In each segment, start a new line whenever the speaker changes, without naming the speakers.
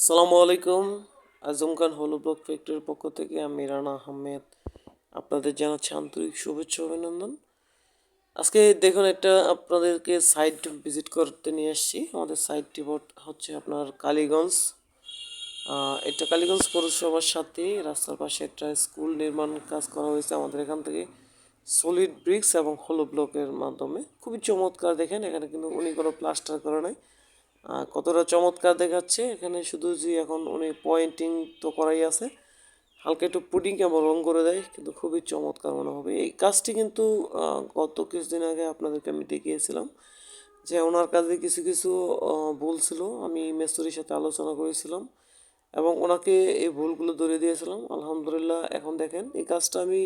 আসসালামু আলাইকুম। আজম খান হলো ব্লক ফ্যাক্টরির পক্ষ থেকে আমি রানা আহমেদ আপনাদের জানাচ্ছি আন্তরিক শুভেচ্ছা অভিনন্দন। আজকে দেখুন একটা আপনাদেরকে সাইট ভিজিট করতে নিয়ে আসছি। আমাদের সাইটটি হচ্ছে আপনার কালীগঞ্জ। এটা কালীগঞ্জ পৌরসভার সাথে রাস্তার পাশে একটা স্কুল নির্মাণ কাজ করা হয়েছে আমাদের এখান থেকে। সলিড ব্রিক্স এবং হলো ব্লকের মাধ্যমে। খুবই চমৎকার দেখেন, এখানে কিন্তু উনি কোনো প্লাস্টার করে নাই। কতটা চমৎকার দেখাচ্ছে। এখানে শুধু যে এখন উনি পয়েন্টিং তো করাই আছে। হালকা একটু পুডিং এবং রং করে দেয়, কিন্তু খুবই চমৎকার মনে হবে। এই কাজটি কিন্তু গত কিছুদিন আগে আপনাদেরকে আমি দেখিয়েছিলাম যে ওনার কাজে কিছু কিছু ভুল ছিল। আমি মেস্তরির সাথে আলোচনা করেছিলাম এবং ওনাকে এই ভুলগুলো ধরিয়ে দিয়েছিলাম। আলহামদুলিল্লাহ, এখন দেখেন, এই কাজটা আমি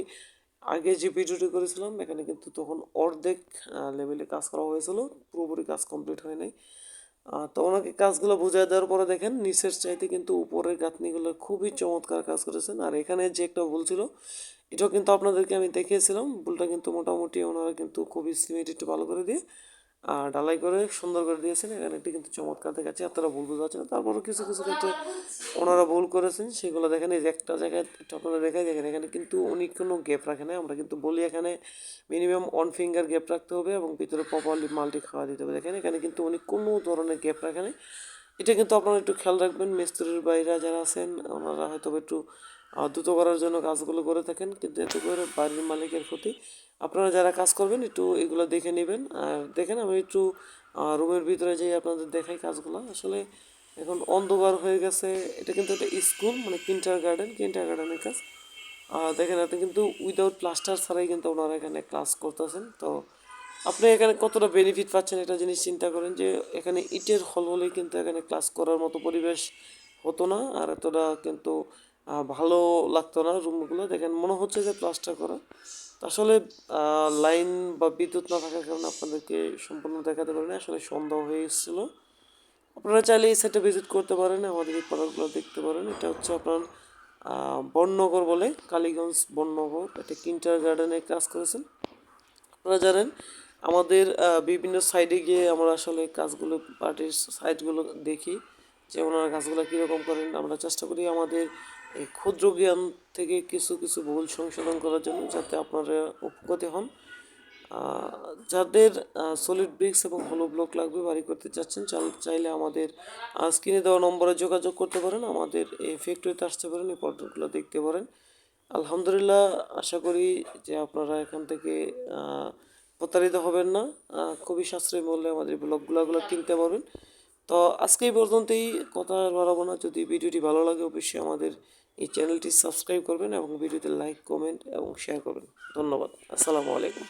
আগে যে ভিডিওটি করেছিলাম, এখানে কিন্তু তখন অর্ধেক লেভেলে কাজ করা হয়েছিল। পুরোপুরি কাজ কমপ্লিট হয় নাই। তো ওনাকে কাজগুলো বুঝিয়ে দেওয়ার পরে দেখেন নিচের চাইতে কিন্তু উপরের গাঁথনিগুলো খুবই চমৎকার কাজ করেছেন। আর এখানে যে একটা ভুল ছিল, এটাও কিন্তু আপনাদেরকে আমি দেখিয়েছিলাম। ভুলটা কিন্তু মোটামুটি ওনারা কিন্তু খুবই সিমেন্ট একটু ভালো করে দিয়ে আর ডালাই করে সুন্দর করে দিয়েছেন। এখানে একটি কিন্তু চমৎকার দেখাচ্ছে, আপনারা ভুল বুঝতে পারছেন তারপরও কিছু কিছু ক্ষেত্রে ওনারা ভুল করেছেন। সেগুলো দেখেন, এই যে একটা জায়গায় আপনারা দেখাই, দেখেন, এখানে কিন্তু উনি কোনো গ্যাপ রাখে না আমরা কিন্তু বলি এখানে মিনিমাম ওয়ান ফিঙ্গার গ্যাপ রাখতে হবে এবং ভিতরে প্রপারলি মালটি খাওয়া দিতে হবে। দেখেন, এখানে কিন্তু উনি কোনো ধরনের গ্যাপ রাখে না এটা কিন্তু আপনারা একটু খেয়াল রাখবেন, মিস্ত্রির বাইরা যারা আছেন, ওনারা হয়তো একটু দ্রুত করার জন্য কাজগুলো করে থাকেন, কিন্তু এতে করে বাড়ির মালিকের ক্ষতি। আপনারা যারা কাজ করবেন, একটু এগুলো দেখে নেবেন। আর দেখেন, আমি একটু রুমের ভিতরে যাই আপনাদের দেখাই কাজগুলো। আসলে এখন অন্ধকার হয়ে গেছে। এটা কিন্তু একটা স্কুল মানে কিন্টার গার্ডেন কিন্টার গার্ডেনের কাজ দেখেন, আপনি কিন্তু উইদাউট প্লাস্টার ছাড়াই কিন্তু ওনারা এখানে ক্লাস করতেছেন। তো আপনি এখানে কতটা বেনিফিট পাচ্ছেন এটা জিনিস চিন্তা করেন যে, এখানে ইটের হল হলেই কিন্তু এখানে ক্লাস করার মতো পরিবেশ হতো না। আর এতটা কিন্তু ভালো লাগতো না রুমগুলো। দেখেন, মনে হচ্ছে যে প্লাস্টার করা। আসলে লাইন বা বিদ্যুৎ না থাকার কারণে আপনাদেরকে সম্পূর্ণ দেখাতে পারি না আসলে সন্ধ্যা হয়ে এসেছিল আপনারা চাইলে এই সাইটে ভিজিট করতে পারেন, আমাদের এই প্রোডাক্টগুলো দেখতে পারেন। এটা হচ্ছে আপনার বননগর বলে, কালীগঞ্জ বননগর। এটা কিন্টার গার্ডেনে কাজ করেছেন। আপনারা জানেন, আমাদের বিভিন্ন সাইডে গিয়ে আমরা আসলে কাজগুলো পার্টির সাইটগুলো দেখি যে ওনারা কাজগুলো কীরকম করেন। আমরা চেষ্টা করি আমাদের এই ক্ষুদ্র জ্ঞান থেকে কিছু কিছু ভুল সংশোধন করার জন্য যাতে আপনারা উপকৃত হন। যাদের সলিড ব্রিক্স এবং হলো ব্লক লাগবে, বাড়ি করতে চাচ্ছেন চাইলে আমাদের স্ক্রিনে দেওয়া নম্বরে যোগাযোগ করতে পারেন। আমাদের এই ফ্যাক্টরিতে আসতে পারেন, এই প্রোডাক্টগুলো দেখতে পারেন। আলহামদুলিল্লাহ, আশা করি যে আপনারা এখান থেকে প্রতারিত হবেন না। খুবই সাশ্রয়ী মূল্যে আমাদের ব্লগগুলোগুলো কিনতে পারবেন। তো আজকে এই পর্যন্তই। কথা বাড়াবো না। যদি ভিডিওটি ভালো লাগে, অবশ্যই আমাদের এই চ্যানেলটি সাবস্ক্রাইব করবেন এবং ভিডিওতে লাইক, কমেন্ট এবং শেয়ার করবেন। ধন্যবাদ। আসসালামু আলাইকুম।